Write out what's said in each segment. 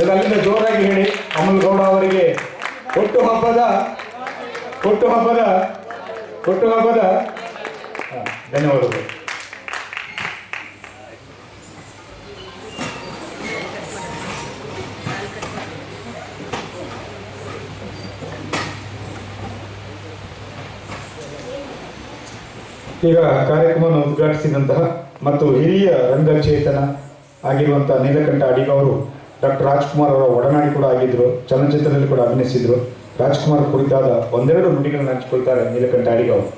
ಎಲ್ಲ ಅಲ್ಲಿಂದ ಜೋರಾಗಿ ಹೇಳಿ. ಅಮಲ್ ಗೌಡ ಅವರಿಗೆ ಹುಟ್ಟು ಹಬ್ಬದ ಹುಟ್ಟು ಹಬ್ಬದ ಹುಟ್ಟು ಹಬ್ಬದ ಧನ್ಯವಾದಗಳು. ಈಗ ಕಾರ್ಯಕ್ರಮವನ್ನು ಉದ್ಘಾಟಿಸಿದಂತಹ ಮತ್ತು ಹಿರಿಯ ರಂಗಚೇತನ ಆಗಿರುವಂತಹ ನೀಲಕಂಠ ಅಡಿಗ ಅವರು ಡಾಕ್ಟರ್ ರಾಜ್ಕುಮಾರ್ ಅವರ ಒಡನಾಡಿ ಕೂಡ ಆಗಿದ್ರು, ಚಲನಚಿತ್ರದಲ್ಲಿ ಕೂಡ ಅಭಿನಯಿಸಿದ್ರು. ರಾಜ್ಕುಮಾರ್ ಕುರಿತಾದ ಒಂದೆರಡು ನುಡಿಗಳನ್ನು ಹಂಚಿಕೊಳ್ತಾರೆ ನೀಲಕಂಠ ಅಡಿಗ ಅವರು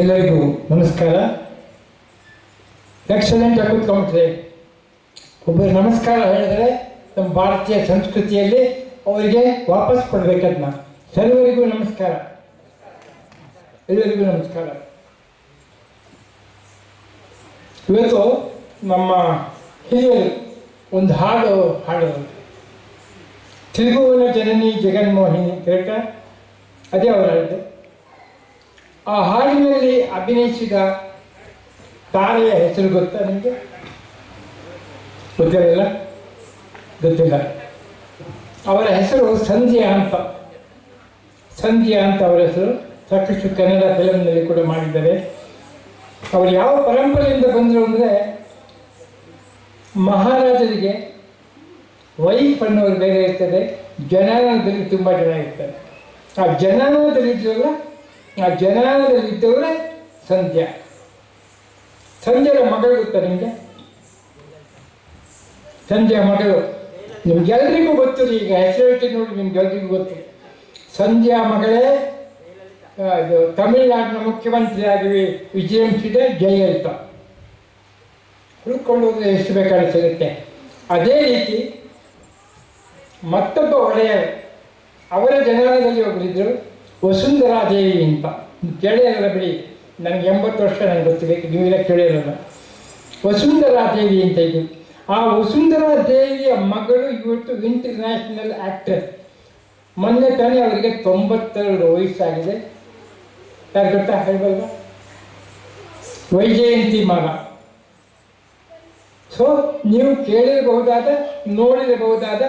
ಎಲ್ಲರಿಗೂ ನಮಸ್ಕಾರ. ಎಕ್ಸಲೆಂಟ್ ಆಗಿ ಕೂತ್ಕೊಂಡ್ರೆ. ಒಬ್ಬರು ನಮಸ್ಕಾರ ಹೇಳಿದ್ರೆ ನಮ್ಮ ಭಾರತೀಯ ಸಂಸ್ಕೃತಿಯಲ್ಲಿ ಅವರಿಗೆ ವಾಪಸ್ ಕೊಡ್ಬೇಕದ್ನ. ಸರ್ವರಿಗೂ ನಮಸ್ಕಾರ. ಎಲ್ಲರಿಗೂ ನಮಸ್ಕಾರ. ಇವತ್ತು ನಮ್ಮ ಹಿರಿಯರು ಒಂದು ಹಾಡು ಹಾಡೋದು ತ್ರಿಭುವನ ಜನನಿ ಜಗನ್ಮೋಹಿನಿ ಕರೆಕ್ಟ ಅದೇ ಅವರ ಆ ಹಾಡಿನಲ್ಲಿ ಅಭಿನಯಿಸಿದ ತಾರೆಯ ಹೆಸರು ಗೊತ್ತಾ ನಿಮಗೆ? ಗೊತ್ತಿರಲಿಲ್ಲ? ಗೊತ್ತಿಲ್ಲ. ಅವರ ಹೆಸರು ಸಂಧ್ಯಾ ಅಂತ. ಸಂಧ್ಯಾ ಅಂತ ಅವರ ಹೆಸರು. ಸಾಕಷ್ಟು ಕನ್ನಡ ಫಿಲಮ್ನಲ್ಲಿ ಕೂಡ ಮಾಡಿದ್ದಾರೆ. ಅವರು ಯಾವ ಪರಂಪರೆಯಿಂದ ಬಂದರು ಅಂದರೆ ಮಹಾರಾಜರಿಗೆ ವೈಫ್ ಅನ್ನೋರು ಬೇರೆ ಇರ್ತದೆ. ಜನಾನದಲ್ಲಿ ತುಂಬ ಜನ ಇರ್ತಾರೆ. ಆ ಜನಾನದಲ್ಲಿದ್ದವರ ಆ ಜನಾನದಲ್ಲಿದ್ದವರೇ ಸಂಧ್ಯಾ. ಸಂಧ್ಯರ ಮಗಳು ಗೊತ್ತಾ ನಿಮಗೆ? ಸಂಧ್ಯಾ ಮಗಳು ನಿಮ್ಗೆಲ್ರಿಗೂ ಗೊತ್ತು ಈಗ ಹೆಸರು ನೋಡಿ, ನಿಮ್ಗೆಲ್ರಿಗೂ ಗೊತ್ತು. ಸಂಧ್ಯಾ ಮಗಳೇ ಇದು ತಮಿಳುನಾಡಿನ ಮುಖ್ಯಮಂತ್ರಿಯಾಗಿ ವಿಜೃಂಭಿಸಿದೆ ಜಯಲಲಿತ ಹೋದ್ರೆ ಎಷ್ಟು ಬೇಕಾದ್ರೂ ಸಿಗುತ್ತೆ ಅದೇ ರೀತಿ ಮತ್ತೊಬ್ಬ ಒಡೆಯರು, ಅವರ ಜನರದಲ್ಲಿ ಒಬ್ಬರಿದ್ದರು ವಸುಂಧರಾ ದೇವಿ ಅಂತ. ಕೇಳಿರಲ್ಲ ಬಿಡಿ, ನನಗೆ ಎಂಬತ್ತು ವರ್ಷ ನನಗೆ ಗೊತ್ತಿದೆ ನೀವೆಲ್ಲ ಕೇಳಿರಲ್ಲ. ವಸುಂಧರಾ ದೇವಿ ಅಂತ ಇದ್ದರು ಆ ವಸುಂಧರಾ ದೇವಿಯ ಮಗಳು ಇವತ್ತು ಇಂಟರ್ನ್ಯಾಷನಲ್ ಆಕ್ಟರ್ ಮೊನ್ನೆ ತಾನೇ ಅವರಿಗೆ ತೊಂಬತ್ತೆರಡು ವಯಸ್ಸಾಗಿದೆ. ಯಾರು ಗೊತ್ತಾ ಹೇಳ್ಬಲ್ವಾ? ವೈಜಯಂತಿ ಮಗ. ಸೊ ನೀವು ಕೇಳಿರಬಹುದಾದ, ನೋಡಿರಬಹುದಾದ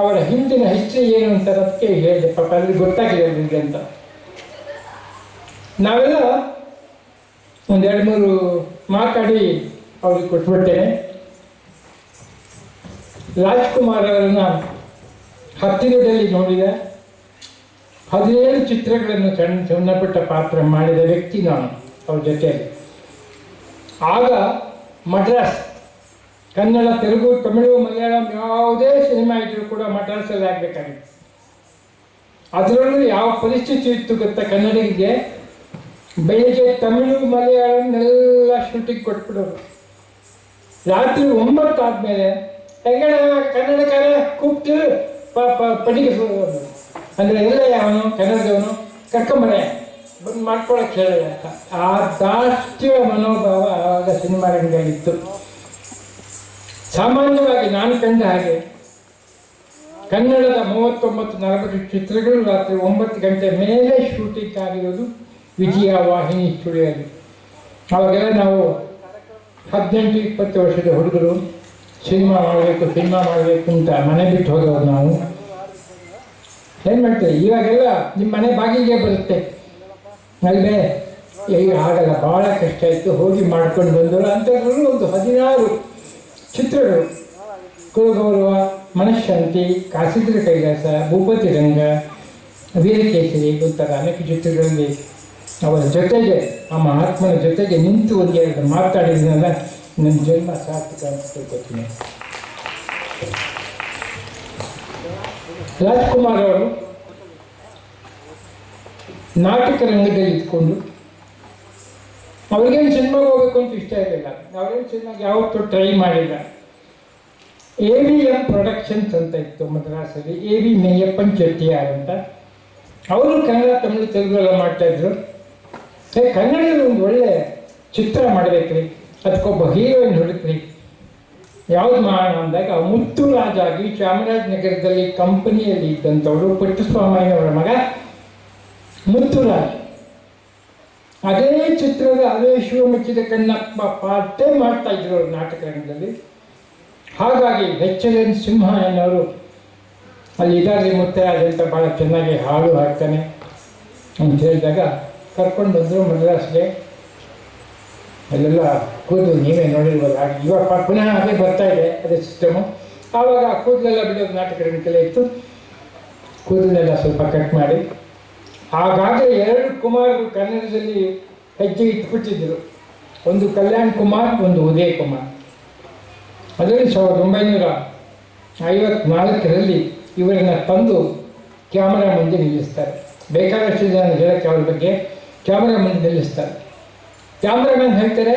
ಅವರ ಹಿಂದಿನ ಹಿಸ್ಟ್ರಿ ಏನು ಅಂತ ಅದಕ್ಕೆ ಹೇಳಿದೆ. ಪಾಪ ಅಲ್ಲಿ ಗೊತ್ತಾಗಿದೆ ನಿಮಗೆ ಅಂತ. ನಾವೆಲ್ಲ ಒಂದೆರಡು ಮೂರು ಮಾತಾಡಿ ಅವ್ರಿಗೆ ಕೊಟ್ಬಿಟ್ಟೇನೆ ರಾಜ್ಕುಮಾರ್ ಅವರನ್ನ ಹತ್ತಿರದಲ್ಲಿ ನೋಡಿದೆ. ಹದಿನೇಳು ಚಿತ್ರಗಳನ್ನು ಸಣ್ಣ ಸಣ್ಣಪುಟ್ಟ ಪಾತ್ರ ಮಾಡಿದ ವ್ಯಕ್ತಿ ನಾನು, ಅವ್ರ ಜೊತೆ ಆಗ ಮಡ್ರಾಸ್ ಕನ್ನಡ, ತೆಲುಗು, ತಮಿಳು, ಮಲಯಾಳಂ ಯಾವುದೇ ಸಿನಿಮಾ ಇದ್ರೂ ಕೂಡ ಮಡ್ರಾಸಲ್ಲಿ ಆಗಬೇಕಾಗಿತ್ತು. ಅದರಲ್ಲೂ ಯಾವ ಪರಿಸ್ಥಿತಿ ಇತ್ತು ಗೊತ್ತಾ? ಕನ್ನಡಿಗೆ ಬೆಳಿಗ್ಗೆ ತಮಿಳು, ಮಲಯಾಳಂ ಎಲ್ಲ ಶೂಟಿಂಗ್ ಕೊಟ್ಬಿಡೋರು. ರಾತ್ರಿ ಒಂಬತ್ತು ಆದಮೇಲೆ ಹೆಂಗಣ ಕನ್ನಡಕಾರ ಪ- ಪಡಿಗೆ ಹೋಗೋದು ಅಂದರೆ ಎಲ್ಲ ಅವನು ಕನ್ನಡದವನು ಕರ್ಕೊಂಬರೆ. ಬಂದು ಮಾಡ್ಕೊಳಕ್ಕೆ ಹೇಳಿದೆ ಅಂತ. ಆ ದಾಷ್ಟ್ರೀಯ ಮನೋಭಾವ ಆವಾಗ ಸಿನಿಮಾ ಸಾಮಾನ್ಯವಾಗಿ ನಾನು ಕಂಡ ಹಾಗೆ, ಕನ್ನಡದ ಮೂವತ್ತೊಂಬತ್ತು ನಲವತ್ತು ಚಿತ್ರಗಳು ರಾತ್ರಿ ಒಂಬತ್ತು ಗಂಟೆ ಮೇಲೆ ಶೂಟಿಂಗ್ ಆಗಿರೋದು ವಿಜಯ ವಾಹಿನಿ ಸ್ಟುಡಿಯೋದಲ್ಲಿ ಅವಾಗೆಲ್ಲ ನಾವು ಹದಿನೆಂಟು, ಇಪ್ಪತ್ತು ವರ್ಷದ ಹುಡುಗರು. ಸಿನಿಮಾ ಮಾಡಬೇಕು ಸಿನಿಮಾ ಮಾಡಬೇಕು ಅಂತ ಮನೆ ಬಿಟ್ಟು ಹೋದವ್ರು ನಾವು. ಏನು ಮಾಡ್ತೀವಿ ಇವಾಗೆಲ್ಲ ನಿಮ್ಮ ಮನೆ ಬಾಗಿಲಿಗೆ ಬರುತ್ತೆ. ಅಲ್ಲದೆ ಈಗ ಆಗಲ್ಲ ಭಾಳ ಕಷ್ಟ ಇತ್ತು ಹೋಗಿ ಮಾಡ್ಕೊಂಡು ಬಂದವರು ಅಂಥದ್ರೂ ಒಂದು ಹದಿನಾರು ಚಿತ್ರಗಳು ಕುಲಗೌರವ ಮನಃಶಾಂತಿ, ಕಾಸಿದ್ರ ಕೈಲಾಸ, ಭೂಪತಿ ರಂಗ, ವೀರಕೇಸರಿ ಮುಂತಾದ ಅನೇಕ ಚಿತ್ರಗಳಲ್ಲಿ ಅವರ ಜೊತೆಗೆ, ಆ ಮಹಾತ್ಮನ ಜೊತೆಗೆ ನಿಂತು ಒಂದೆರಡು ಮಾತಾಡಿದ್ನಲ್ಲ ನನ್ನ ಜನ್ಮ ಸಾರ್ಥಕ ಅಂತ ರಾಜ್ಕುಮಾರ್ ಅವರು ನಾಟಕ ರಂಗದಲ್ಲಿ ಇದ್ಕೊಂಡು ಅವ್ರಿಗೇನು ಸಿನಿಮಾಗೆ ಹೋಗ್ಬೇಕು ಅಂತ ಇಷ್ಟ ಇರಲಿಲ್ಲ ಅವ್ರೇನು ಸಿನಿಮಾಗೆ ಯಾವತ್ತೂ ಟ್ರೈ ಮಾಡಿಲ್ಲ ಎ ವಿ ಎಂ ಪ್ರೊಡಕ್ಷನ್ಸ್ ಅಂತ ಇತ್ತು ಮದ್ರಾಸಲ್ಲಿ ಎ ವಿ ಮೇಯಪ್ಪನ್ ಚೆಟ್ಟಿಯಾರ್ ಅಂತ ಅವರು ಕನ್ನಡ ತಮಿಳು ತೆಲುಗು ಎಲ್ಲ ಮಾಡ್ತಾಯಿದ್ರು ಕನ್ನಡದಲ್ಲಿ ಒಂದು ಒಳ್ಳೆ ಚಿತ್ರ ಮಾಡಬೇಕ್ರಿ ಅದಕ್ಕೊಬ್ಬ ಹೀರೋಯಿನ್ ಹುಡುಕ್ರಿ ಯಾವ್ದು ಮಾಡೋಣ ಅಂದಾಗ ಮುತ್ತು ರಾಜ ಆಗಿ ಚಾಮರಾಜನಗರದಲ್ಲಿ ಕಂಪನಿಯಲ್ಲಿ ಇದ್ದಂಥವ್ರು ಪಟ್ಟುಸ್ವಾಮಯ್ಯನವರ ಮಗ ಮುತ್ತುರಾಜ್ ಅದೇ ಚಿತ್ರದ ಅದೇ ಶಿವಮುಚ್ಚಿದ ಕಣ್ಣಪ್ಪ ಪಾಠೆ ಮಾಡ್ತಾ ಇದ್ರು ಅವರು ನಾಟಕರಂಗದಲ್ಲಿ. ಹಾಗಾಗಿ ಎನ್ ಸಿಂಹ ಎನ್ನುವರು ಅಲ್ಲಿ ಇದಾದ್ರೆ ಮುತ್ತರಾಜ್ ಅಂತ ಭಾಳ ಚೆನ್ನಾಗಿ ಹಾಡು ಹಾಡ್ತಾನೆ ಅಂತ ಹೇಳಿದಾಗ ಕರ್ಕೊಂಡು ಬಂದರು ಮದ್ರಾಸ್ಗೆ. ಅಲ್ಲೆಲ್ಲ ಕೂದಲು ನೀವೇ ನೋಡಿರ್ಬೋದು. ಹಾಗೆ ಇವಾಗ ಪುನಃ ಅದೇ ಬರ್ತಾ ಇದೆ, ಅದೇ ಸಿಸ್ಟಮು ಆವಾಗ ಆ ಕೂದಲೆಲ್ಲ ಬಿಡೋದು ನಾಟಕ ಕಲೆ ಇತ್ತು. ಕೂದಲೆಲ್ಲ ಸ್ವಲ್ಪ ಕಟ್ ಮಾಡಿ. ಆಗಾಗಲೇ ಎರಡು ಕುಮಾರರು ಕನ್ನಡದಲ್ಲಿ ಹೆಜ್ಜೆ ಇಟ್ಬಿಟ್ಟಿದ್ದರು ಒಂದು ಕಲ್ಯಾಣ್ ಕುಮಾರ್, ಒಂದು ಉದಯ ಕುಮಾರ್. ಅದರಲ್ಲಿ ಸಾವಿರದ ಒಂಬೈನೂರ ಐವತ್ನಾಲ್ಕರಲ್ಲಿ ಇವರನ್ನ ತಂದು ಕ್ಯಾಮರಾ ಮುಂದೆ ನಿಲ್ಲಿಸ್ತಾರೆ. ಬೇಕಾದಷ್ಟು ಜನ ಹೇಳಕ್ಕೆ ಅವ್ರ ಬಗ್ಗೆ. ಕ್ಯಾಮರಾ ಮುಂದೆ ನಿಲ್ಲಿಸ್ತಾರೆ. ಕ್ಯಾಮ್ರಾಮನ್ ಹೇಳ್ತಾರೆ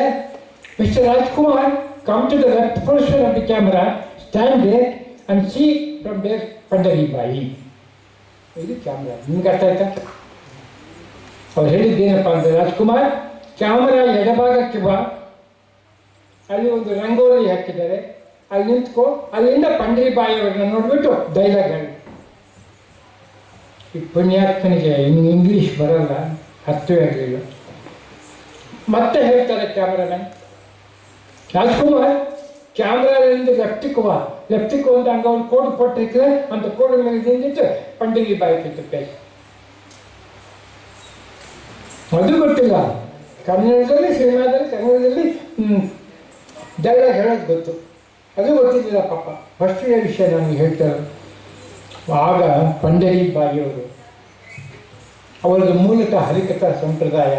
mister Rajkumar come to the left position of the camera stand there and see from there Pandari Bai ಇದು ಕ್ಯಾಮ್ರಾ ನಿಮ್ಗೆ ಅರ್ಥ ಆಯ್ತಾ? ಅವ್ರು ಹೇಳಿದ್ದೇನಪ್ಪ ಅಂದರೆ, ರಾಜ್ಕುಮಾರ್ ಕ್ಯಾಮರಾ ಎಡಭಾಗಕ್ಕೆ ಬಾ. ಅಲ್ಲಿ ಒಂದು ರಂಗೋಲಿ ಹಾಕಿದ್ದಾರೆ. ಅಲ್ಲಿ ನಿಂತ್ಕೋ. ಅಲ್ಲಿಂದ ಪಂಡರಿ ಬಾಯಿಯವ್ರನ್ನ ನೋಡ್ಬಿಟ್ಟು ಡೈಲಾಗ್ ಹೇಳಿ. ಈ ಪುಣ್ಯಾತ್ಮನಿಗೆ ಇನ್ನು ಇಂಗ್ಲೀಷ್ ಬರಲ್ಲ. ಅರ್ಥವೇ ಆಗಲಿಲ್ಲ. ಮತ್ತೆ ಹೇಳ್ತಾರೆ ಕ್ಯಾಮ್ರಾಮನ್. ರಾಜ್ಕುಮಾರ್ ಕ್ಯಾಮ್ರಾದಿಂದ ಲೆಫ್ಟಿಗೆ ಬಾ ಅಂತ ಹಂಗ ಒಂದು ಕೋಡ್ ಕೊಟ್ಟಿದ್ರೆ ಅಂತ ಕೋಡ್ ನಿಂತಿಟ್ಟು ಪಂಡಿಗೆ ಬಾಯಿ ಕೈ ಅದು ಗೊತ್ತಿಲ್ಲ. ಕನ್ನಡದಲ್ಲಿ, ಸಿನಿಮಾದಲ್ಲಿ, ಕನ್ನಡದಲ್ಲಿ ಡೈಲಾಗ್ ಹೇಳೋದು ಗೊತ್ತು. ಅದು ಗೊತ್ತಿದ್ದಿಲ್ಲ ಪಾಪ. ಫಸ್ಟಿನ ವಿಷಯ ನನಗೆ ಹೇಳ್ತಾರೆ ಆಗ ಪಂಡರಿ ಬಾಯಿಯವರು ಅವರದ್ದು ಮೂಲತಃ ಹರಿಕಥಾ ಸಂಪ್ರದಾಯ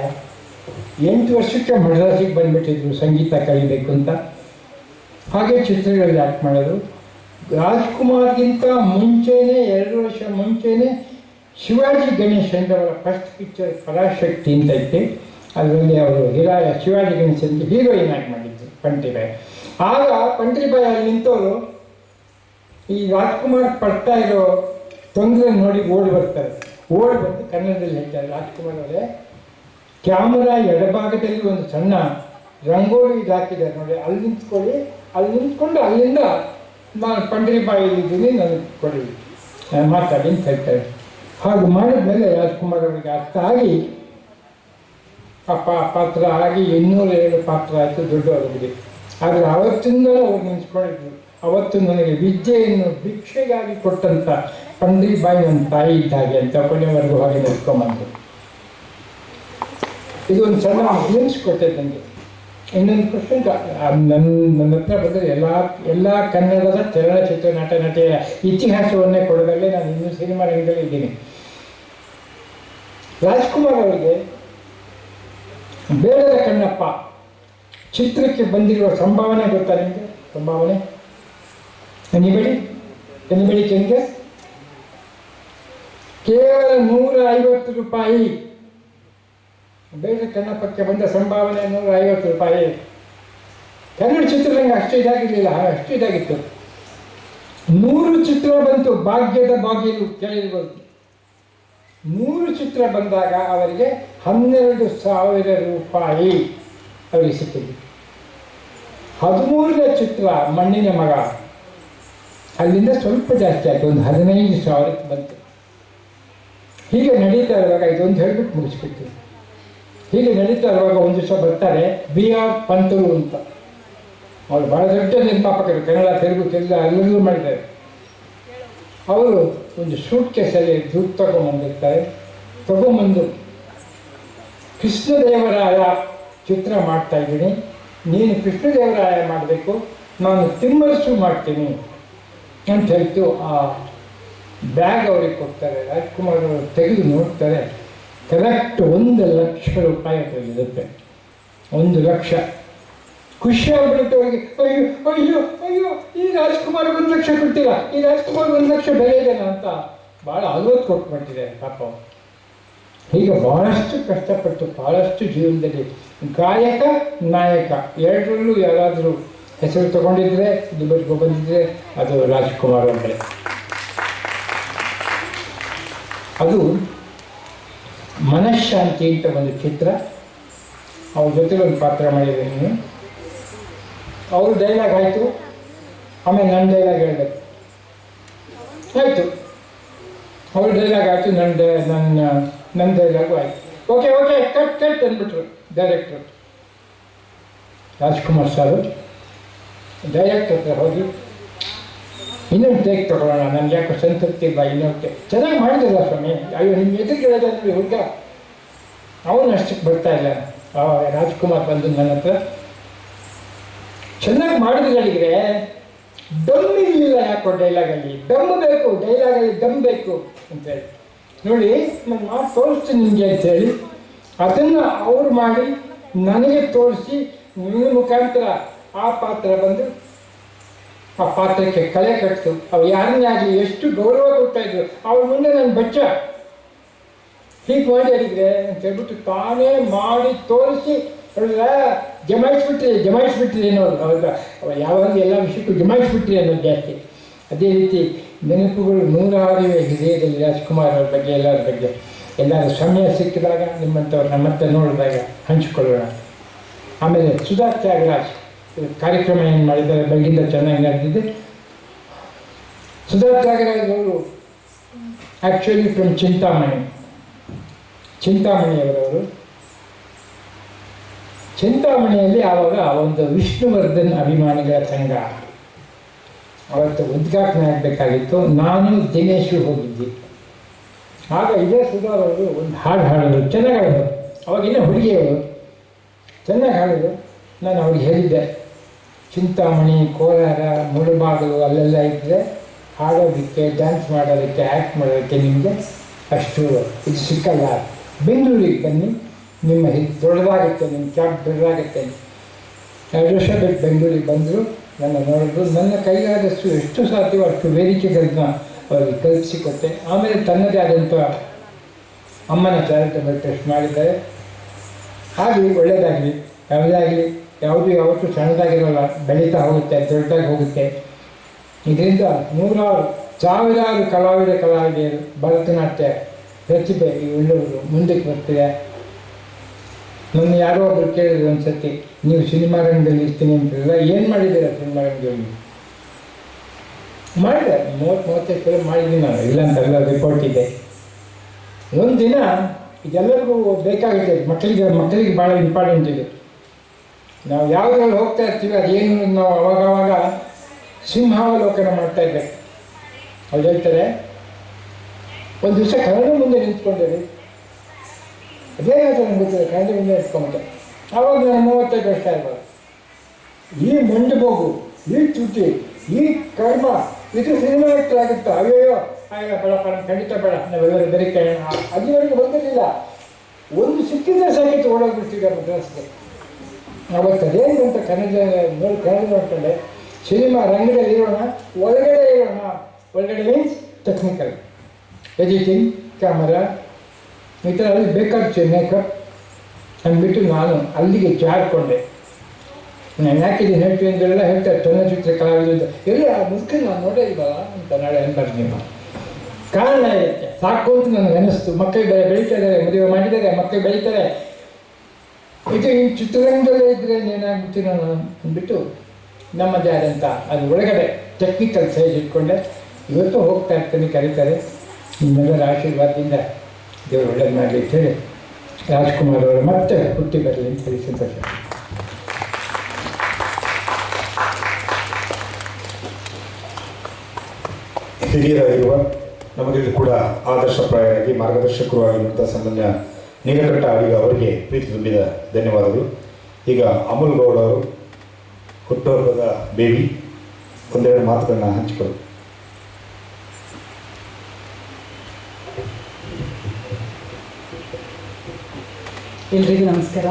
ಎಂಟು ವರ್ಷಕ್ಕೆ ಮಡ್ರಾಸಿಗೆ ಬಂದ್ಬಿಟ್ಟಿದ್ರು ಸಂಗೀತ ಕಲಿಬೇಕು ಅಂತ. ಹಾಗೆ ಚಿತ್ರಗಳಲ್ಲಿ ಆ್ಯಕ್ಟ್ ಮಾಡೋದು ರಾಜ್ಕುಮಾರ್ಗಿಂತ ಮುಂಚೆನೇ, ಎರಡು ವರ್ಷ ಮುಂಚೆನೇ ಶಿವಾಜಿ ಗಣೇಶ್ ಅವರ ಫಸ್ಟ್ ಪಿಕ್ಚರ್ ಪರಾಶಕ್ತಿ ಅಂತ ಇತ್ತು. ಅದರಲ್ಲಿ ಅವರು ಹಿರಾಯ, ಶಿವಾಜಿ ಗಣೇಶ್ ಅಂತ ಹೀರೋಯಿನ್ ಆಗಿ ಮಾಡಿದ್ರು ಪಂಟ್ರಿಬಾಯಿ ಆಗ ಪಂಟಿಬಾಯ್ ಅಲ್ಲಿ ನಿಂತವರು, ಈ ರಾಜ್ಕುಮಾರ್ ಪಡ್ತಾ ಇರೋ ತೊಂದರೆ ನೋಡಿ ಓಡಿ ಬರ್ತಾರೆ. ಓಡಿ ಬಂದು ಕನ್ನಡದಲ್ಲಿ ಹೇಳ್ತಾರೆ ರಾಜ್ಕುಮಾರ್ ಅವರೇ. ಕ್ಯಾಮರಾ ಎಡಭಾಗದಲ್ಲಿ ಒಂದು ಸಣ್ಣ ರಂಗೋಲಿ ಇದಾಕಿದೆ. ನೋಡಿ, ಅಲ್ಲಿ ನಿಂತ್ಕೊಳ್ಳಿ, ಅಲ್ಲಿ ನಿಂತ್ಕೊಂಡು ಅಲ್ಲಿಂದ ನಾನು ಪಂಡ್ರಿಬಾಯಿದ್ದೀನಿ ನನಗೆ ಕೊಡಿ ಮಾತಾಡಿ ಅಂತ ಹೇಳ್ತಾರೆ ಹಾಗೆ ಮಾಡಿದ್ಮೇಲೆ ರಾಜ್ಕುಮಾರ್ ಅವರಿಗೆ ಅರ್ಥ ಆಗಿ ಪಾತ್ರ ಆಗಿ ಇನ್ನೂರ ಏಳು ಪಾತ್ರ ಆಯಿತು ದೊಡ್ಡವರಿಗೆ ಆದರೆ ಅವತ್ತಿಂದಲೂ ಅವ್ರು ನೆನೆಸ್ಕೊಂಡಿದ್ರು ಅವತ್ತು ನನಗೆ ವಿದ್ಯೆಯನ್ನು ಭಿಕ್ಷೆಗಾಗಿ ಕೊಟ್ಟಂಥ ಪಂಡ್ರಿ ಬಾಯಿ ನನ್ನ ತಾಯಿ ಇದ್ದಾಗೆ ಅಂತ ಕೊನೆವರೆಗೂ ಹಾಗೆ ನಿಂತ್ಕೊಂಬಂದರು ಇದು ಒಂದು ಸಣ್ಣ ಕೊಟ್ಟೆ ನನಗೆ ಇನ್ನೊಂದು ಪ್ರಶ್ನೆ ನನ್ನ ನನ್ನ ಹತ್ರ ಬಂದರೆ ಎಲ್ಲ ಎಲ್ಲ ಕನ್ನಡದ ಚಲನಚಿತ್ರ ನಟ ನಟಿಯ ಇತಿಹಾಸವನ್ನೇ ಕೊಡೋದಲ್ಲೇ ನಾನು ಇನ್ನೂ ಸಿನಿಮಾ ರಂಗದಲ್ಲಿ ಇದ್ದೀನಿ. ರಾಜ್ಕುಮಾರ್ ಅವರಿಗೆ ಬೇಡದ ಕಣ್ಣಪ್ಪ ಚಿತ್ರಕ್ಕೆ ಬಂದಿರುವ ಸಂಭಾವನೆ ಗೊತ್ತಾ ನಿಮಗೆ? ಸಂಭಾವನೆ? ಎನಿಬಡಿ ಎನಿಬಡಿ ಕೆಂಗೆ. ಕೇವಲ ನೂರ ಐವತ್ತು ರೂಪಾಯಿ ಬೇಡ ಕಣ್ಣಪ್ಪಕ್ಕೆ ಬಂದ ಸಂಭಾವನೆ ನೂರ ಐವತ್ತು ರೂಪಾಯಿ. ಕನ್ನಡ ಚಿತ್ರರಂಗ ಅಷ್ಟು ಇದಾಗಿರಲಿಲ್ಲ, ಅಷ್ಟು ಇದಾಗಿತ್ತು. ನೂರು ಚಿತ್ರ ಬಂತು, ಭಾಗ್ಯದ ಬಾಗಿಲು ಕೇಳಿರ್ಬೋದು. ನೂರು ಚಿತ್ರ ಬಂದಾಗ ಅವರಿಗೆ ಹನ್ನೆರಡು ಸಾವಿರ ರೂಪಾಯಿ ಅವರಿಗೆ ಸಿಕ್ಕಿದ್ದು ಹದಿಮೂರನೇ ಚಿತ್ರ, ಮಣ್ಣಿನ ಮಗ. ಅಲ್ಲಿಂದ ಸ್ವಲ್ಪ ಜಾಸ್ತಿ ಆಯಿತು, ಒಂದು ಹದಿನೈದು ಸಾವಿರಕ್ಕೆ ಬಂತು. ಹೀಗೆ ನಡೀತಾ ಇರುವಾಗ ಇದೊಂದು ಹೇಳ್ಬಿಟ್ಟು ಮುಗಿಸ್ಬಿಟ್ಟು ಹೀಗೆ ನಡೀತಾ ಇರುವಾಗ ಒಂದು ದಿವಸ ಬರ್ತಾರೆ ಬಿ ಆರ್ ಪಂತರು ಅಂತ. ಅವರು ಬಹಳ ದೊಡ್ಡ ನಿರ್ಮಾಪಕರು, ಕನ್ನಡ, ತೆಲುಗು ತೆಲುಗು ಎಲ್ಲರೂ ಮಾಡಿದ್ದಾರೆ. ಅವರು ಒಂದು ಸೂಟ್ ಕೇಸಲ್ಲಿ ದುಡ್ಡು ತಗೊಂಬಂದಿರ್ತಾರೆ. ತಗೊಂಬಂದು ಕೃಷ್ಣದೇವರಾಯ ಚಿತ್ರ ಮಾಡ್ತಾ ಇದ್ದೀನಿ. ನೀನು ಕೃಷ್ಣದೇವರಾಯ ಮಾಡಬೇಕು, ನಾನು ತಿಮ್ಮರಸು ಮಾಡ್ತೀನಿ ಅಂತ ಹೇಳ್ತು ಆ ಬ್ಯಾಗ್ ಅವ್ರಿಗೆ ಕೊಡ್ತಾರೆ. ರಾಜ್ಕುಮಾರ್ ಅವರು ತೆಗೆದು ನೋಡ್ತಾರೆ. ಕರೆಕ್ಟ್ ಒಂದು ಲಕ್ಷ ರೂಪಾಯಿ ಅದರಲ್ಲಿರುತ್ತೆ ಒಂದು ಲಕ್ಷ. ಖುಷಿ ಅವರಿಗೆ. ಅಯ್ಯೋ ಅಯ್ಯೋ ಅಯ್ಯೋ, ಈ ರಾಜ್ಕುಮಾರ್ ಒಂದು ಲಕ್ಷ ಕೊಟ್ಟಿಲ್ಲ ಈ ರಾಜ್ಕುಮಾರ್ ಒಂದು ಲಕ್ಷ ಬೆಲೆ ಇದೆ ಅಂತ ಭಾಳ ಅಲ್ವತ್ತು ಕೊಟ್ಬಿಟ್ಟಿದೆ ಪಾಪ. ಹೀಗೆ ಬಹಳಷ್ಟು ಕಷ್ಟಪಟ್ಟು ಬಹಳಷ್ಟು ಜೀವನದಲ್ಲಿ ಗಾಯಕ, ನಾಯಕ ಎರಡರಲ್ಲೂ ಯಾರಾದರೂ ಹೆಸರು ತಗೊಂಡಿದ್ರೆ ಇಲ್ಲಿವರೆಗೂ ಬಂದಿದ್ರೆ ಅದು ರಾಜ್ಕುಮಾರ್ ಅಂದರೆ ಅದು ಮನಃಶಾಂತಿ ಅಂತ ಒಂದು ಚಿತ್ರ. ಅವ್ರ ಜೊತೆ ಒಂದು ಪಾತ್ರ ಮಾಡಿದೆ ನೀನು. ಅವ್ರ ಡೈಲಾಗ್ ಆಯಿತು. ಆಮೇಲೆ ನನ್ನ ಡೈಲಾಗ್ ಹೇಳಬೇಕು. ಆಯಿತು. ಅವ್ರ ಡೈಲಾಗ್ ಆಯಿತು ನನ್ನ ನನ್ನ ನನ್ನ ಡೈಲಾಗು ಆಯಿತು. ಓಕೆ ಓಕೆ ಕಟ್ ಕಟ್ ಅಂದ್ಬಿಟ್ರು ಡೈರೆಕ್ಟ್ರು ರಾಜ್ಕುಮಾರ್ ಸಾರು. ಡೈರೆಕ್ಟರ್ ಹತ್ರ ಹೋಗಿ ಇನ್ನೊಂದು ಟೇಕ್ ತಗೊಳ್ಳೋಣ. ನನಗೆ ಯಾಕೋ ಸಂತೃಪ್ತಿ ಇಲ್ಲ ಇನ್ನೊಂದು. ಚೆನ್ನಾಗಿ ಮಾಡಿದಿಲ್ಲ ಸ್ವಾಮಿ. ಅಯ್ಯೋ ನಿಮ್ಮ ಎದುರು ಕೇಳೋದಂದ್ರೆ ಹುಡುಗ. ಅವನು ಅಷ್ಟಕ್ಕೆ ಬರ್ತಾ ಇಲ್ಲ. ರಾಜ್ಕುಮಾರ್ ಬಂದು ನನ್ನ ಹತ್ರ, ಚೆನ್ನಾಗಿ ಮಾಡಿದ್ರೆ ದಮ್ ಇಲ್ಲ ಯಾಕೋ ಡೈಲಾಗಲ್ಲಿ ದಮ್ ಬೇಕು ಡೈಲಾಗಲ್ಲಿ ದಮ್ ಬೇಕು ಅಂತೇಳಿ ನೋಡಿ, ನಾನು ಮಾತು ತೋರಿಸ್ತೀನಿ ನಿಮಗೆ ಅಂತೇಳಿ ಅದನ್ನು ಅವ್ರು ಮಾಡಿ ನನಗೆ ತೋರಿಸಿ ನಿಮ್ಮ ಮುಖಾಂತರ ಆ ಪಾತ್ರ ಬಂದು ಆ ಪಾತ್ರಕ್ಕೆ ಕಲೆ ಕಟ್ಟಿತು ಅವ್ರು ಯಾರನ್ನೇ ಆಗಲಿ ಎಷ್ಟು ಗೌರವ ಕೊಡ್ತಾ ಇದ್ರು. ಅವ್ರ ಮುಂದೆ ನಾನು ಬಚ್ಚ. ಹೀಗೆ ಮಾಡಿ ಹೇಳಿದ್ರೆ ಅಂತ ಹೇಳ್ಬಿಟ್ಟು ತಾನೇ ಮಾಡಿ ತೋರಿಸಿ ಅವ್ರ ಜಮಾಯಿಸ್ಬಿಟ್ರಿ ಜಮಾಯಿಸ್ಬಿಟ್ರಿ ಅನ್ನೋದು. ಅವಾಗ ಅವ ಯಾವಾಗ ಎಲ್ಲ ವಿಷಯಕ್ಕೂ ಜಮಾಯಿಸ್ಬಿಟ್ರಿ ಅನ್ನೋದು ಜಾಸ್ತಿ. ಅದೇ ರೀತಿ ನೆನಪುಗಳು ನೂರಾರು ಇವೆ ಹೃದಯದಲ್ಲಿ ರಾಜ್ಕುಮಾರ್ ಅವ್ರ ಬಗ್ಗೆ, ಎಲ್ಲರ ಬಗ್ಗೆ. ಎಲ್ಲರೂ ಸಮಯ ಸಿಕ್ಕಿದಾಗ ನಿಮ್ಮಂಥವ್ರು ನಮ್ಮತ್ತೆ ನೋಡಿದಾಗ ಹಂಚಿಕೊಳ್ಳೋಣ. ಆಮೇಲೆ ಸುಧಾ ತ್ಯಾಗರಾಜ್ ಕಾರ್ಯಕ್ರಮ ಏನು ಮಾಡಿದ್ದಾರೆ? ಬೆಳಗಿಂದ ಚೆನ್ನಾಗಿ ನಡೆದಿದೆ ಸುಧಾರ್ ತ್ಯಾಗರಾಜ್ ಅವರು ಆ್ಯಕ್ಚುಲಿ ಫ್ರಮ್ ಚಿಂತಾಮಣಿ. ಚಿಂತಾಮಣಿಯವರವರು ಚಿಂತಾಮಣಿಯಲ್ಲಿ ಆವಾಗ ಒಂದು ವಿಷ್ಣುವರ್ಧನ್ ಅಭಿಮಾನಿಗಳ ಸಂಘ. ಅವತ್ತು ಉದ್ಘಾಟನೆ ಆಗಬೇಕಾಗಿತ್ತು. ನಾನು ದಿನೇಶು ಹೋಗಿದ್ದೆ. ಆಗ ಇದೇ ಸುಧಾ ಅವರು ಒಂದು ಹಾಡು ಹಾಡಿದ್ರು. ಚೆನ್ನಾಗಿ ಹಾಡಿದ್ರು. ಅವಾಗಿನ ಹುಡುಗಿಯವರು ಚೆನ್ನಾಗಿ ಹಾಡಿದ್ರು. ನಾನು ಅವ್ರಿಗೆ ಹೇಳಿದ್ದೆ. ಚಿಂತಾಮಣಿ, ಕೋಲಾರ, ಮುಳುಬಾಗಿಲು ಅಲ್ಲೆಲ್ಲ ಇದ್ದರೆ ಹಾಡೋದಕ್ಕೆ ಡ್ಯಾನ್ಸ್ ಮಾಡೋದಕ್ಕೆ ಆ್ಯಕ್ಟ್ ಮಾಡೋದಕ್ಕೆ ನಿಮಗೆ ಅಷ್ಟು ಇದು ಸಿಕ್ಕಲ್ಲ. ಬೆಂಗಳೂರಿಗೆ ಬನ್ನಿ. ನಿಮ್ಮ ಇದು ದೊಡ್ಡದಾಗುತ್ತೆ, ನಿಮ್ಮ ಕ್ಯಾಬ್ ದೊಡ್ಡದಾಗುತ್ತೆ. ಎರಡು ವರ್ಷ ಬಿಟ್ಟು ಬೆಂಗಳೂರಿಗೆ ಬಂದರು, ನನ್ನ ನೋಡಿದ್ರು, ನನ್ನ ಕೈಗಾದಷ್ಟು ಎಷ್ಟು ಸಾಧ್ಯವೋ ಅಷ್ಟು ವೇದಿಕೆಗಳನ್ನ ಅವರಿಗೆ ಕಲ್ಪಿಸಿಕೊಟ್ಟೆ ಆಮೇಲೆ ತನ್ನದೇ ಆದಂಥ ಅಮ್ಮನ ಚಾರಿಟಬಲ್ ಟ್ರಸ್ಟ್ ಮಾಡಿದ್ದಾರೆ. ಆಗಲಿ ಒಳ್ಳೆಯದಾಗಲಿ ಯಾವುದೇ ಆಗಲಿ ಯಾವುದು ಯಾವತ್ತೂ ಸಣ್ಣದಾಗಿರಲ್ಲ ಬೆಳೀತಾ ಹೋಗುತ್ತೆ, ದೊಡ್ಡದಾಗಿ ಹೋಗುತ್ತೆ. ಇದರಿಂದ ನೂರಾರು, ಸಾವಿರಾರು ಕಲಾವಿದ, ಕಲಾವಿದೆಯರು ಭರತನಾಟ್ಯ ಪ್ರತಿಭೆ ಇವುಳ್ಳವರು ಮುಂದಕ್ಕೆ ಬರ್ತಿದೆ. ನನ್ನ ಯಾರೋ ಒಬ್ಬರು ಕೇಳಿದ್ರು ಒಂದ್ಸತಿ, ನೀವು ಸಿನಿಮಾ ರಂಗದಲ್ಲಿ ಇರ್ತೀನಿ ಅಂತಿರಲ್ಲ ಏನು ಮಾಡಿದ್ದೀರಾ ಸಿನಿಮಾ ರಂಗದಲ್ಲಿ? ಮಾಡಿದೆ, ಮೂವತ್ತು, ಮೂವತ್ತೈದು ಫಿಲ್ಮ್ ಮಾಡಿದ್ದೀನಿ ನಾನು, ಇಲ್ಲ ರಿಪೋರ್ಟ್ ಇದೆ. ಒಂದು ದಿನ ಇದೆಲ್ಲರಿಗೂ ಬೇಕಾಗುತ್ತೆ ಮಕ್ಕಳಿಗೆ ಮಕ್ಕಳಿಗೆ ಭಾಳ ಇಂಪಾರ್ಟೆಂಟ್ ಇದು. ನಾವು ಯಾವುದ್ರಲ್ಲಿ ಹೋಗ್ತಾ ಇರ್ತೀವಿ ಅದೇನು ನಾವು ಅವಾಗವಾಗ ಸಿಂಹಾವಲೋಕನ ಮಾಡ್ತಾ ಇದ್ದೇವೆ ಅವ್ರು ಹೇಳ್ತಾರೆ, ಒಂದು ದಿವಸ ಕನ್ನಡ ಮುಂದೆ ನಿಂತ್ಕೊಂಡಿರಿ ಅದೇ ನಂಗೆ ಗೊತ್ತಿದೆ ಕನ್ನಡ ಮುಂದೆ ನಿಂತ್ಕೊಂಬಿಟ್ಟೆ ಅವಾಗ ನಾನು ಮೂವತ್ತೈದು ವರ್ಷ ಇರ್ಬೋದು ಈ ಮಂಡು ಹೋಗು, ಈ ತುಟಿ ಈ ಕರ್ಮ, ಇದು ಸಿನಿಮಾ ಆಕ್ಟರ್ ಆಗುತ್ತಾ? ಅಯ್ಯೋ ಆಗ ಬೇಡ ಬೇಡ, ಖಂಡಿತ ಬೇಡ. ನಾವೆಲ್ಲರೂ ಬೇರೆ ಕೇಳೋಣ ಅಲ್ಲಿವರೆಗೆ ಬಂದಿರಲಿಲ್ಲ. ಒಂದು ಸಿಕ್ಕಿದ್ರೆ ಸಾಕಿತ್ತು ಓಡೋಗ್ಬಿಡ್ತೀವಿ ಮದ್ರಾಸ್ಗೆ ಅವತ್ತು ಅದೇನು ಅಂತ ಕನ್ನಡ ನೋಡಿ, ಕನ್ನಡ ನೋಡ್ಕೊಂಡೆ. ಸಿನಿಮಾ ರಂಗದಲ್ಲಿ ಇರೋಣ, ಒಳಗಡೆ ಇರೋಣ. ಒಳಗಡೆ ಮೀನ್ಸ್ ಟೆಕ್ನಿಕಲ್ ಎಡಿಟಿಂಗ್ ಕ್ಯಾಮರಾ ಈ ಥರ ಅಲ್ಲಿ ಬೇಕಾದ ಮೇಕಪ್ ಅಂದ್ಬಿಟ್ಟು ನಾನು ಅಲ್ಲಿಗೆ ಜಾರ್ಕೊಂಡೆ ನಾನು ಯಾಕಿದೆ ಹೇಳ್ತೀನಿ ಅಂತೆಲ್ಲ ಹೇಳ್ತಾರೆ ಚಲನಚಿತ್ರ ಕಲಾವಿದ ಎಲ್ಲ ಆ ಮುಸ್ಕಿನ ನಾನು ನೋಡೇ ಇಲ್ವಲ್ಲ ಅಂತ ನಾಳೆ ಅನ್ಬಾರ್ದು ನೀವು ಕಾರಣ ಇರುತ್ತೆ ಸಾಕು ಅಂತ ನನಗೆ ಅನಿಸ್ತು. ಮಕ್ಕಳು ಬೆಳೆ ಬೆಳೀತಾ ಇದ್ದಾರೆ, ಮದುವೆ ಮಾಡಿದ್ದಾರೆ, ಮಕ್ಕಳು ಬೆಳೀತಾರೆ. ಇದು ಈ ಚಿತ್ರರಂಗದಲ್ಲೇ ಇದ್ರೆ ಏನಾಗುತ್ತೀರ ಅಂದ್ಬಿಟ್ಟು ನಮ್ಮದೇ ಆದಂಥ ಅದು ಒಳಗಡೆ ಟೆಕ್ನಿಕಲ್ ಸೈಜ್ ಇಟ್ಕೊಂಡೆ. ಇವತ್ತು ಹೋಗ್ತಾ ಇರ್ತೀನಿ ಕರೀತಾರೆ. ನಿಮ್ಮೆಲ್ಲರ ಆಶೀರ್ವಾದದಿಂದ ದೇವರು ಒಳ್ಳೇದು ಮಾಡಲಿ ಅಂತ ಹೇಳಿ ರಾಜ್ಕುಮಾರ್ ಅವರು ಮತ್ತೆ ಹುಟ್ಟಿ ಬರಲಿ ಅಂತ ಹೇಳಿ ಸಂತೋಷ. ಹಿರಿಯರಾಗಿರುವ ನಮಗೆ ಕೂಡ ಆದರ್ಶಪ್ರಾಯವಾಗಿ ಮಾರ್ಗದರ್ಶಕರು ಆಗಿರುವಂಥ ಸಾಮಾನ್ಯ ನೀಲಕಂಠ ಅಡಿಗ ಅವರಿಗೆ ಪ್ರೀತಿ ತುಂಬಿದ ಧನ್ಯವಾದಗಳು. ಈಗ ಅಮುಲ್ ಗೌಡ ಅವರು ಹುಟ್ಟುಹಬ್ಬದ ಬೇಬಿ, ಒಂದೆರಡು ಮಾತುಗಳನ್ನ ಹಂಚಿಕೊಳ್ಳಿ. ಎಲ್ರಿಗೂ ನಮಸ್ಕಾರ.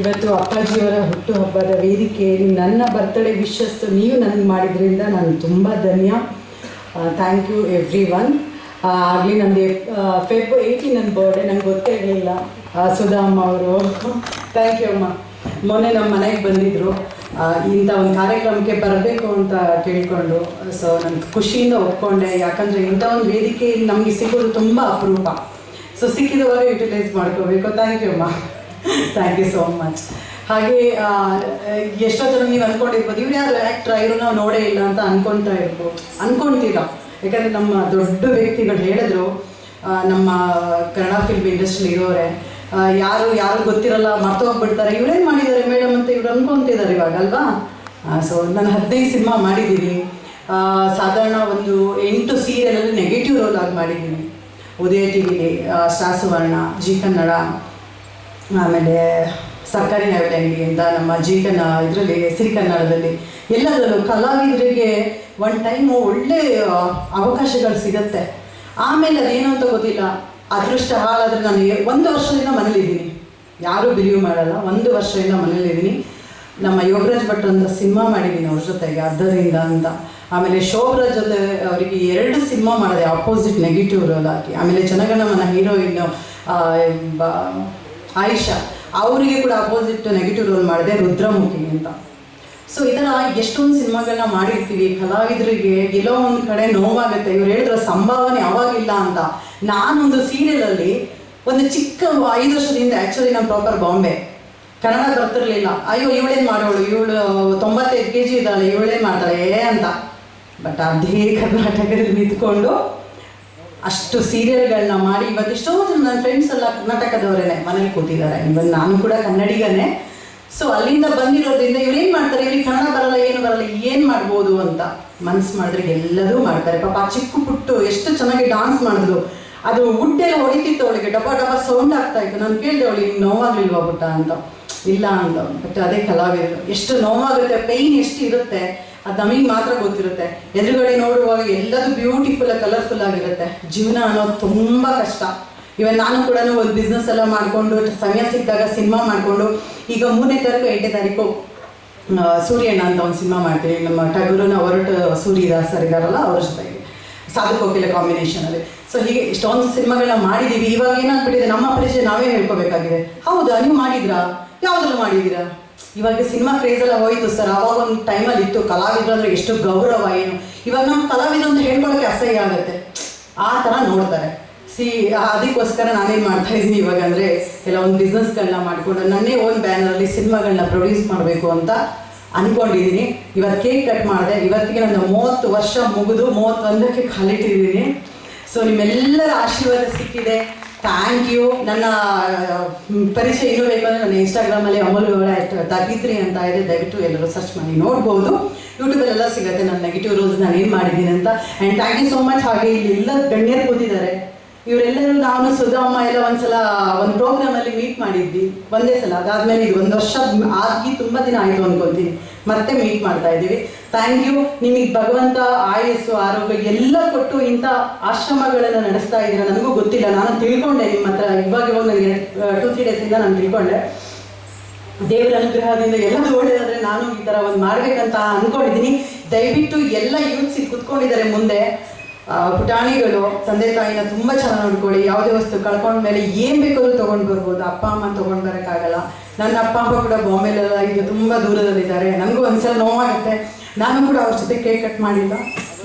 ಇವತ್ತು ಅಪ್ಪಾಜಿಯವರ ಹುಟ್ಟುಹಬ್ಬದ ವೇದಿಕೆಯಲ್ಲಿ ನನ್ನ ಬರ್ತ್ಡೇ ವಿಶಸ್ ನೀವು ನನಗೆ ಮಾಡಿದ್ರಿಂದ ನಾನು ತುಂಬ ಧನ್ಯ. ಥ್ಯಾಂಕ್ ಯು ಎವ್ರಿ ಒನ್ ಆಗಲಿ ನಂದು ಫೆಬ್ ಏಯ್ಟೀನ್ ನನ್ನ ಬರ್ಡೇ ನಂಗೆ ಗೊತ್ತೇ ಇರಲಿಲ್ಲ. ಸುಧಾಮ್ಮ ಅವರು. ಥ್ಯಾಂಕ್ ಯು ಅಮ್ಮ. ಮೊನ್ನೆ ನಮ್ಮ ಮನೆಗೆ ಬಂದಿದ್ದರು ಇಂಥ ಒಂದು ಕಾರ್ಯಕ್ರಮಕ್ಕೆ ಬರಬೇಕು ಅಂತ ಕೇಳಿಕೊಂಡು ಸೊ ನಾನು ಖುಷಿಯಿಂದ ಒಪ್ಕೊಂಡೆ. ಯಾಕಂದರೆ ಇಂಥ ಒಂದು ವೇದಿಕೆ ನಮಗೆ ಸಿಗೋದು ತುಂಬ ಅಪರೂಪ. ಸೊ ಸಿಕ್ಕಿದವಾಗ ಯುಟಿಲೈಸ್ ಮಾಡ್ಕೋಬೇಕು. ಥ್ಯಾಂಕ್ ಯು ಅಮ್ಮ. ಥ್ಯಾಂಕ್ ಯು ಸೋ ಮಚ್ ಹಾಗೆ ಎಷ್ಟೋ ಜನ ನೀವು ಅಂದ್ಕೊಂಡಿರ್ಬೋದು ಇವ್ರು ಯಾರು ಆ್ಯಕ್ಟ್ರ ಇವರು ನಾವು ನೋಡೇ ಇಲ್ಲ ಅಂತ ಅನ್ಕೊತಾ ಇರ್ಬೋದು. ಅನ್ಕೊಂತೀರಾ? ಯಾಕಂದರೆ ನಮ್ಮ ದೊಡ್ಡ ವ್ಯಕ್ತಿಗಳು ಹೇಳಿದ್ರು ನಮ್ಮ ಕನ್ನಡ ಫಿಲ್ಮ್ ಇಂಡಸ್ಟ್ರಿ ಇರೋರೆ ಯಾರು ಯಾರು ಗೊತ್ತಿರಲ್ಲ ಮರ್ತೋಗ್ಬಿಡ್ತಾರೆ ಇವರೇನು ಮಾಡಿದ್ದಾರೆ ಮೇಡಮ್ ಅಂತ ಇವ್ರು ಅನ್ಕೊಂತಿದ್ದಾರೆ ಇವಾಗ, ಅಲ್ವಾ? ಸೊ ನಾನು ಹದಿನೈದು ಸಿನಿಮಾ ಮಾಡಿದ್ದೀನಿ. ಸಾಧಾರಣ ಒಂದು ಎಂಟು ಸೀರಿಯಲಲ್ಲಿ ನೆಗೆಟಿವ್ ರೋಲ್ ಆಗಿ ಮಾಡಿದ್ದೀನಿ. ಉದಯ ಟಿ ವಿಲಿ ಸುವರ್ಣ, ಜಿ ಕನ್ನಡ, ಆಮೇಲೆ ಸರ್ಕಾರಿ ಅಂತ ನಮ್ಮ ಜೀವನ ಇದರಲ್ಲಿ ಸಿರಿ ಕನ್ನಡದಲ್ಲಿ ಎಲ್ಲದರಲ್ಲೂ ಕಲಾವಿದರಿಗೆ ಒನ್ ಟೈಮು ಒಳ್ಳೆ ಅವಕಾಶಗಳು ಸಿಗತ್ತೆ. ಆಮೇಲೆ ಅದೇನು ಅಂತ ಗೊತ್ತಿಲ್ಲ. ಅದೃಷ್ಟ ಹಾಳಾದ್ರೆ ನಾನು ಒಂದು ವರ್ಷದಿಂದ ಮನೇಲಿದ್ದೀನಿ. ಯಾರೂ ಬಿಲೀವ್ ಮಾಡಲ್ಲ. ಒಂದು ವರ್ಷದಿಂದ ಮನೇಲಿದ್ದೀನಿ. ನಮ್ಮ ಯೋಗರಾಜ್ ಭಟ್ ಅಂತ ಸಿನಿಮಾ ಮಾಡಿದ್ದೀನಿ ಅವ್ರ ಜೊತೆಗೆ, ಅದರಿಂದ ಅಂತ. ಆಮೇಲೆ ಶೋಭರಾಜ್ ಜೊತೆ ಅವರಿಗೆ ಎರಡು ಸಿನಿಮಾ ಮಾಡಿದೆ ಅಪೋಸಿಟ್ ನೆಗೆಟಿವ್ ರೋಲ್ ಹಾಕಿ ಆಮೇಲೆ ಜನಗಣಮನ ಹೀರೋಯಿನ್ ಆಯಿಷಾ. ಅವರಿಗೆ ಕೂಡ ಅಪೋಸಿಟ್ ನೆಗೆಟಿವ್ ರೋಲ್ ಮಾಡಿದೆ ರುದ್ರಮುಖಿ ಅಂತ. ಸೊ ಈ ಥರ ಎಷ್ಟೊಂದು ಸಿನಿಮಾಗಳನ್ನ ಮಾಡಿರ್ತೀವಿ, ಕಲಾವಿದರಿಗೆ ಎಲ್ಲೋ ಒಂದು ಕಡೆ ನೋವಾಗುತ್ತೆ, ಇವ್ರು ಹೇಳಿದ್ರ ಸಂಭಾವನೆ ಅವಾಗಿಲ್ಲ ಅಂತ. ನಾನೊಂದು ಸೀರಿಯಲಲ್ಲಿ ಒಂದು ಚಿಕ್ಕ ಐದು ವರ್ಷದಿಂದ ಆ್ಯಕ್ಚುಲಿ ನಾನು ಪ್ರಾಪರ್ ಬಾಂಬೆ. ಕನ್ನಡ ಬರ್ತಿರ್ಲಿಲ್ಲ. ಅಯ್ಯೋ, ಇವಳೇನು ಮಾಡೋಳು? ಇವಳು ತೊಂಬತ್ತೈದು ಕೆ ಜಿ ಇದ್ದಾಳೆ, ಇವಳೇನು ಮಾಡ್ತಾಳೆ ಅಂತ. ಬಟ್ ಅದೇ ಕರ್ನಾಟಕದಲ್ಲಿ ನಿಂತ್ಕೊಂಡು ಅಷ್ಟು ಸೀರಿಯಲ್ಗಳನ್ನ ಮಾಡಿ ಇವತ್ತು ಎಷ್ಟೋ ಜನ ನನ್ನ ಫ್ರೆಂಡ್ಸ್ ಎಲ್ಲ ಕರ್ನಾಟಕದವರೇನೆ ಮನೇಲಿ ಕೂತಿದ್ದಾರೆ. ಇವನ್ ನಾನು ಕೂಡ ಕನ್ನಡಿಗನೇ. ಸೊ ಅಲ್ಲಿಂದ ಬಂದಿರೋದ್ರಿಂದ ಇವ್ರು ಏನು ಮಾಡ್ತಾರೆ? ಇವ್ರಿಗೆ ಕನ್ನಡ ಬರಲ್ಲ, ಏನು ಬರಲ್ಲ, ಏನು ಮಾಡ್ಬೋದು ಅಂತ ಮನ್ಸು ಮಾಡಿದ್ರೆ ಎಲ್ಲರೂ ಮಾಡ್ತಾರೆ. ಪಾಪ ಚಿಕ್ಕ ಪುಟ್ಟು ಎಷ್ಟು ಚೆನ್ನಾಗಿ ಡಾನ್ಸ್ ಮಾಡಿದ್ರು. ಅದು ಉಡ್ಡೆಲ್ಲ ಹೊಡಿತಿತ್ತು ಅವಳಿಗೆ. ಡಬ ಡಬ ಸೌಂಡ್ ಆಗ್ತಾ ಇತ್ತು. ನಾನು ಕೇಳಿದೆ ಅವಳಿಗೆ ನೋವಾಗ್ಲಿಲ್ವಾ ಪುಟ್ಟ? ಅಂತ. ಇಲ್ಲ ಅಂತ ಬಟ್ ಅದೇ ಕಲಾವಿದರು. ಎಷ್ಟು ನೋವಾಗುತ್ತೆ ಪೈನ್ ಎಷ್ಟು ಇರುತ್ತೆ ಅದು ನಮಗೆ ಮಾತ್ರ ಗೊತ್ತಿರುತ್ತೆ. ಎದುರುಗಡೆ ನೋಡುವಾಗ ಎಲ್ಲದೂ ಬ್ಯೂಟಿಫುಲ್ ಕಲರ್ಫುಲ್ ಆಗಿರುತ್ತೆ. ಜೀವನ ಅನ್ನೋದು ತುಂಬ ಕಷ್ಟ. ಇವನ್ ನಾನು ಕೂಡ ಒಂದು ಬಿಸ್ನೆಸ್ ಎಲ್ಲ ಮಾಡಿಕೊಂಡು, ಸಮಯ ಸಿಕ್ಕಿದಾಗ ಸಿನಿಮಾ ಮಾಡಿಕೊಂಡು, ಈಗ ಮೂರನೇ ತಾರೀಕು ಎಂಟನೇ ತಾರೀಕು ಸೂರ್ಯಣ್ಣ ಅಂತ ಒಂದು ಸಿನಿಮಾ ಮಾಡ್ತೀವಿ. ನಮ್ಮ ಟಗರುನ ಹೊರಟು ಸೂರ್ಯದಾಸ್ ಸರ್ ಇದಾರಲ್ಲ, ಅವ್ರ ಜೊತೆಗೆ ಸಾಧು ಕೋಕಿಲ ಕಾಂಬಿನೇಷನಲ್ಲಿ ಸೊ ಹೀಗೆ ಇಷ್ಟೊಂದು ಸಿನಿಮಾಗಳನ್ನ ಮಾಡಿದ್ದೀವಿ ಇವಾಗ ಏನಾಗ್ಬಿಟ್ಟಿದೆ? ನಮ್ಮ ಪರಿಚಯ ನಾವೇ ಹೇಳ್ಕೋಬೇಕಾಗಿದೆ. ಹೌದಾ? ನೀವು ಮಾಡಿದ್ರಾ? ಯಾವುದೆಲ್ಲ ಮಾಡಿದ್ದೀರಾ? ಇವಾಗ ಸಿನಿಮಾ ಕ್ರೇಜ್ ಎಲ್ಲ ಹೋಯ್ತು ಸರ್ ಅವಾಗ ಒಂದು ಟೈಮಲ್ಲಿ ಇತ್ತು ಕಲಾವಿದರು ಅಂದ್ರೆ ಎಷ್ಟು ಗೌರವ ಏನು. ಇವಾಗ ನಮ್ಮ ಕಲಾವಿದರು ಅಂತ ಹೇಳ್ಕೊಳಕ್ಕೆ ಅಸಹ್ಯ ಆಗುತ್ತೆ. ಆ ಥರ ನೋಡ್ತಾರೆ. ಸಿ ಅದಕ್ಕೋಸ್ಕರ ನಾನೇನ್ ಮಾಡ್ತಾ ಇದ್ದೀನಿ ಇವಾಗ ಅಂದರೆ ಕೆಲವೊಂದು ಬಿಸ್ನೆಸ್ಗಳನ್ನ ಮಾಡಿಕೊಂಡು ನನ್ನೇ ಓನ್ ಬ್ಯಾನರಲ್ಲಿ ಸಿನಿಮಾಗಳನ್ನ ಪ್ರೊಡ್ಯೂಸ್ ಮಾಡಬೇಕು ಅಂತ ಅಂದ್ಕೊಂಡಿದ್ದೀನಿ ಇವತ್ತು ಕೇಕ್ ಕಟ್ ಮಾಡಿದೆ. ಇವತ್ತಿಗೆ ನನ್ನ ಮೂವತ್ತು ವರ್ಷ ಮುಗಿದು ಮೂವತ್ತೊಂದಕ್ಕೆ ಕಾಲಿಟ್ಟಿದ್ದೀನಿ. ಸೊ ನಿಮ್ಮೆಲ್ಲರ ಆಶೀರ್ವಾದ ಸಿಕ್ಕಿದೆ. ಥ್ಯಾಂಕ್ ಯು ನನ್ನ ಪರಿಚಯ ಇನ್ನೂ ಬೇಕಂದ್ರೆ ನನ್ನ ಇನ್ಸ್ಟಾಗ್ರಾಮಲ್ಲಿ ಅಮೂಲ್ ತಗಿತ್ರಿ ಅಂತ ಇದೆ, ದಯವಿಟ್ಟು ಎಲ್ಲರೂ ಸರ್ಚ್ ಮಾಡಿ ನೋಡ್ಬೋದು. ಯೂಟ್ಯೂಬಲ್ಲೆಲ್ಲ ಸಿಗುತ್ತೆ ನನ್ನ ನೆಗೆಟಿವ್ ರೋಲ್ಸ್ ನಾನು ಏನು ಮಾಡಿದ್ದೀನಿ ಅಂತ. And thank you so much ಹಾಗೆ ಇಲ್ಲಿ ಎಲ್ಲ ಗಣ್ಯರು ಕೂತಿದ್ದಾರೆ. ಇವರೆಲ್ಲರೂ ನಾನು ಸುಧಾಮ ಎಲ್ಲ ಒಂದ್ಸಲ ಒಂದು ಪ್ರೋಗ್ರಾಮ್ ಅಲ್ಲಿ ಮೀಟ್ ಮಾಡಿದ್ವಿ. ಒಂದೇ ಸಲ. ಅದಾದ್ಮೇಲೆ ಇದು ಒಂದು ವರ್ಷ ಆಗಿ ತುಂಬಾ ದಿನ ಆಯ್ತು ಅನ್ಕೊಂತೀನಿ. ಮತ್ತೆ ಮೀಟ್ ಮಾಡ್ತಾ ಇದ್ದೀವಿ. ಥ್ಯಾಂಕ್ ಯು ನಿಮಗೆ ಭಗವಂತ ಆಯಸ್ಸು, ಆರೋಗ್ಯ ಎಲ್ಲ ಕೊಟ್ಟು ಇಂಥ ಆಶ್ರಮಗಳನ್ನು ನಡೆಸ್ತಾ ಇದ್ದೀರಾ ನನಗೂ ಗೊತ್ತಿಲ್ಲ. ನಾನು ತಿಳ್ಕೊಂಡೆ ನಿಮ್ಮ ಹತ್ರ. ಇವಾಗ ಇವಾಗ ನನಗೆ ಟೂ ತ್ರೀ ಡೇಸಿಂದ ನಾನು ತಿಳ್ಕೊಂಡೆ. ದೇವರ ಅನುಗ್ರಹದಿಂದ ಎಲ್ಲ ಒಳ್ಳೆಯದಾದ್ರೆ ನಾನು ಈ ಥರ ಒಂದು ಮಾಡ್ಬೇಕಂತ ಅನ್ಕೊಂಡಿದ್ದೀನಿ. ದಯವಿಟ್ಟು ಎಲ್ಲ ಯೂತ್ಸ್ ಕುತ್ಕೊಂಡಿದ್ದಾರೆ ಮುಂದೆ. ಪುಟಾಣಿಗಳು, ತಂದೆ ತಾಯಿನ ತುಂಬ ಚೆನ್ನಾಗಿ ನೋಡ್ಕೊಳ್ಳಿ. ಯಾವುದೇ ವಸ್ತು ಕಳ್ಕೊಂಡ್ಮೇಲೆ ಏನು ಬೇಕಾದ್ರೂ ತೊಗೊಂಡು ಬರ್ಬೋದು. ಅಪ್ಪ, ಅಮ್ಮ ತೊಗೊಂಡು ಬರೋಕ್ಕಾಗಲ್ಲ. ನನ್ನ ಅಪ್ಪ, ಅಮ್ಮ ಕೂಡ ಬಾಂಬೆಲೆಲ್ಲ ಈಗ ತುಂಬ ದೂರದಲ್ಲಿದ್ದಾರೆ. ನನಗೂ ಒಂದ್ಸಲ ನೋವಾಗುತ್ತೆ. ನಾನು ಕೂಡ ಅವ್ರ ಜೊತೆ ಕೇಕ್ ಕಟ್ ಮಾಡಿಲ್ಲ.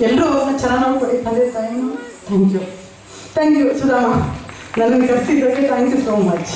ಎಲ್ಲರೂ ಅವ್ರನ್ನ ಚೆನ್ನಾಗಿ ನೋಡ್ಕೊಳ್ಳಿ, ತಂದೆ ತಾಯಿನೂ. Thank you thank you Sudhama. ನನಗೆ ಕರೆಸಿದ್ದಕ್ಕೆ ಥ್ಯಾಂಕ್ ಯು ಸೋ ಮಚ್